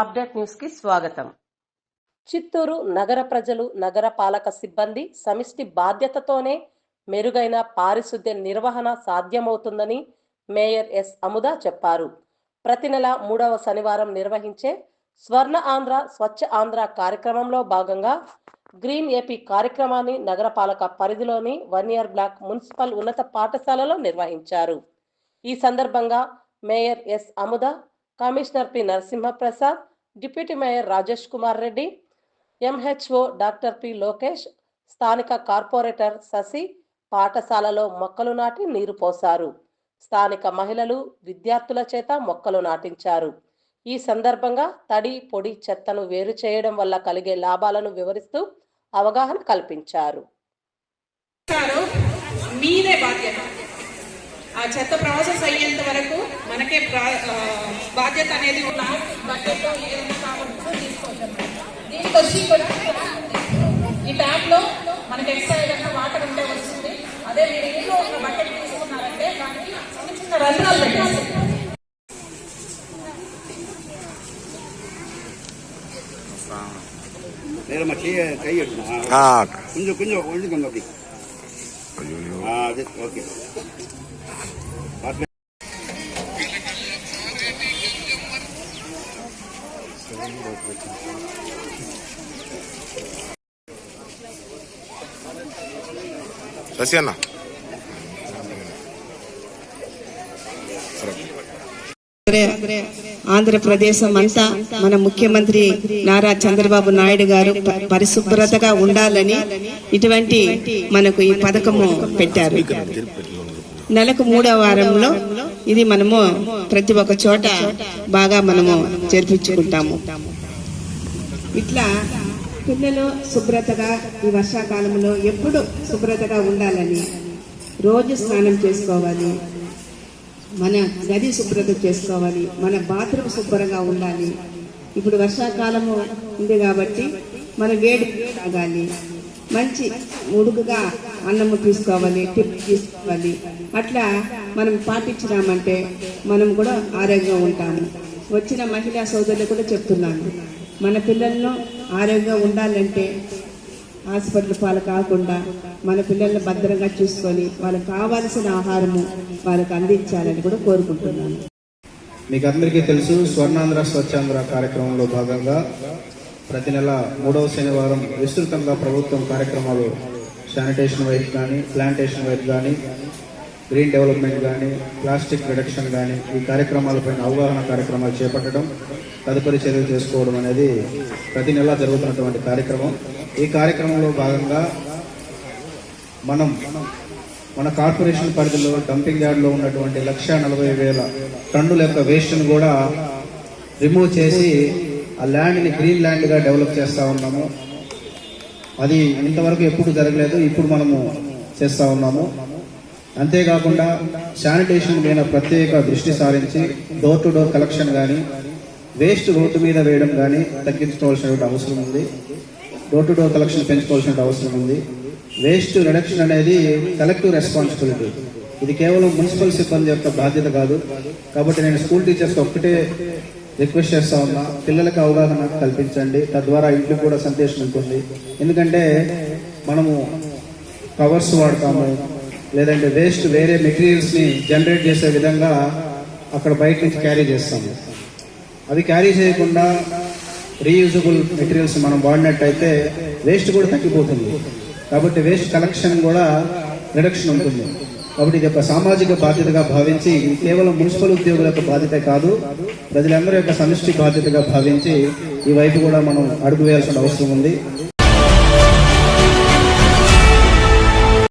Update న్యూస్కి స్వాగతం. చిత్తూరు నగర ప్రజలు నగర పాలక సిబ్బంది సమిష్టి బాధ్యతతోనే మెరుగైన పారిశుద్ధ్య నిర్వహణ సాధ్యమవుతుందని మేయర్ ఎస్ అముద చెప్పారు. ప్రతి నెల మూడవ శనివారం నిర్వహించే స్వర్ణ ఆంధ్ర స్వచ్ఛ ఆంధ్ర కార్యక్రమంలో భాగంగా గ్రీన్ ఏపీ కార్యక్రమాన్ని నగరపాలక పరిధిలోని వన్ ఇయర్ బ్లాక్ మున్సిపల్ ఉన్నత పాఠశాలలో నిర్వహించారు. ఈ సందర్భంగా mayor S Amuda commissioner P. Narasimhaprasad deputy mayor Rajesh Kumar Reddy MHO doctor P. Lokesh స్థానిక కార్పొరేటర్ శశి పాఠశాలలో మొక్కలు నాటి నీరు పోశారు. స్థానిక మహిళలు విద్యార్థుల చేత మొక్కలు నాటించారు. ఈ సందర్భంగా తడి పొడి చెత్తను వేరు చేయడం వల్ల కలిగే లాభాలను వివరిస్తూ అవగాహన కల్పించారు. ఆ చెత్త ప్రాసెస్ అయ్యేంత వరకు మనకే ప్రా- ఆ, బాధ్యత అనేది ఉన్న బకెట్ ఏదైనా కావాలంటే తీసుకోవచ్చు అన్నమాట. దీనికి వచ్చి కూడా ఈ ట్యాప్ లో మనకి ఎక్స్ట్రా ఏదైనా వాటర్ ఉంటే వస్తుంది అదే మీరు ఇంట్లో ఒక బకెట్ తీసుకున్నారంటే దానికి చిన్న చిన్న రంధ్రాలు పెట్టేస్తారు நேரமா கை கை எடுக்கணும் ஆ, ஆ கொஞ்சம் கொஞ்சம் ஒழுங்குங்க அப்படி ஐயோ ஆ அது ஓகே శశి అన్న ఆంధ్రప్రదేశం అంతా మన ముఖ్యమంత్రి నారా చంద్రబాబు నాయుడు గారు పరిశుభ్రతగా ఉండాలని ఇటువంటి మనకు ఈ పథకము పెట్టారు. నెలకు మూడో వారంలో ఇది మనము ప్రతి ఒక్క చోట బాగా మనము జరిపించుకుంటాము. ఇట్లా పిల్లలు శుభ్రతగా ఈ వర్షాకాలంలో ఎప్పుడు శుభ్రతగా ఉండాలని రోజు స్నానం చేసుకోవాలి. మన గది శుభ్రత చేసుకోవాలి మన బాత్రూమ్ శుభ్రంగా ఉండాలి. ఇప్పుడు వర్షాకాలము ఉంది కాబట్టి మన వేడి తాగాలి. మంచి ఉడుకుగా అన్నము తీసుకోవాలి టిప్ తీసుకోవాలి. అట్లా మనం పాటించినామంటే మనం కూడా ఆరోగ్యంగా ఉంటాము. వచ్చిన మహిళా సోదరులు కూడా చెప్తున్నాను. మన పిల్లలను ఆరోగ్యంగా ఉండాలంటే హాస్పిటల్ పాలు కాకుండా మన పిల్లల్ని భద్రంగా చూసుకొని వాళ్ళకి కావాల్సిన ఆహారము వాళ్ళకి అందించాలని కూడా కోరుకుంటున్నాను. మీకు అందరికీ తెలుసు స్వర్ణాంధ్ర స్వచ్ఛాంధ్ర కార్యక్రమంలో భాగంగా ప్రతి నెల మూడవ శనివారం విస్తృతంగా ప్రభుత్వం కార్యక్రమాలు శానిటేషన్ వైపు కానీ ప్లాంటేషన్ వైపు కానీ గ్రీన్ డెవలప్మెంట్ కానీ ప్లాస్టిక్ రిడక్షన్ కానీ ఈ కార్యక్రమాలపైన అవగాహన కార్యక్రమాలు చేపట్టడం తదుపరి చర్యలు చేసుకోవడం అనేది ప్రతి నెల జరుగుతున్నటువంటి కార్యక్రమం. ఈ కార్యక్రమంలో భాగంగా మనం మన కార్పొరేషన్ పరిధిలో డంపింగ్ యార్డ్లో ఉన్నటువంటి లక్ష నలభై వేల టన్నుల యొక్క వేస్ట్ను కూడా రిమూవ్ చేసి ఆ ల్యాండ్ని గ్రీన్ ల్యాండ్గా డెవలప్ చేస్తూ ఉన్నాము. అది ఇంతవరకు ఎప్పుడు జరగలేదు ఇప్పుడు మనము చేస్తూ ఉన్నాము. అంతేకాకుండా శానిటేషన్ మీద ప్రత్యేక దృష్టి సారించి డోర్ టు డోర్ కలెక్షన్ కానీ వేస్ట్ రోడ్డు మీద వేయడం కానీ తగ్గించుకోవాల్సిన అవసరం ఉంది. డోర్ టు డోర్ కలెక్షన్ పెంచుకోవాల్సిన అవసరం ఉంది. వేస్ట్ రిడక్షన్ అనేది కలెక్టివ్ రెస్పాన్సిబిలిటీ ఇది కేవలం మున్సిపల్ సిబ్బంది యొక్క బాధ్యత కాదు. కాబట్టి నేను స్కూల్ టీచర్స్ ఒక్కటే రిక్వెస్ట్ చేస్తా ఉన్నా పిల్లలకు అవగాహన కల్పించండి. తద్వారా ఇంట్లో కూడా సంతోషం ఉంటుంది. ఎందుకంటే మనము కవర్స్ వాడతాము లేదంటే వేస్ట్ వేరే మెటీరియల్స్ని జనరేట్ చేసే విధంగా అక్కడ బయట నుంచి క్యారీ చేస్తాము. అవి క్యారీ చేయకుండా రీయూజబుల్ మెటీరియల్స్ మనం వాడినట్టయితే వేస్ట్ కూడా తగ్గిపోతుంది. కాబట్టి వేస్ట్ కలెక్షన్ కూడా రిడక్షన్ ఉంటుంది. కాబట్టి ఇది ఒక సామాజిక బాధ్యతగా భావించి కేవలం మున్సిపల్ ఉద్యోగుల యొక్క బాధ్యత కాదు ప్రజలందరి యొక్క సమిష్టి బాధ్యతగా భావించి ఈ వైపు కూడా మనం అడుగు వేయాల్సిన అవసరం ఉంది.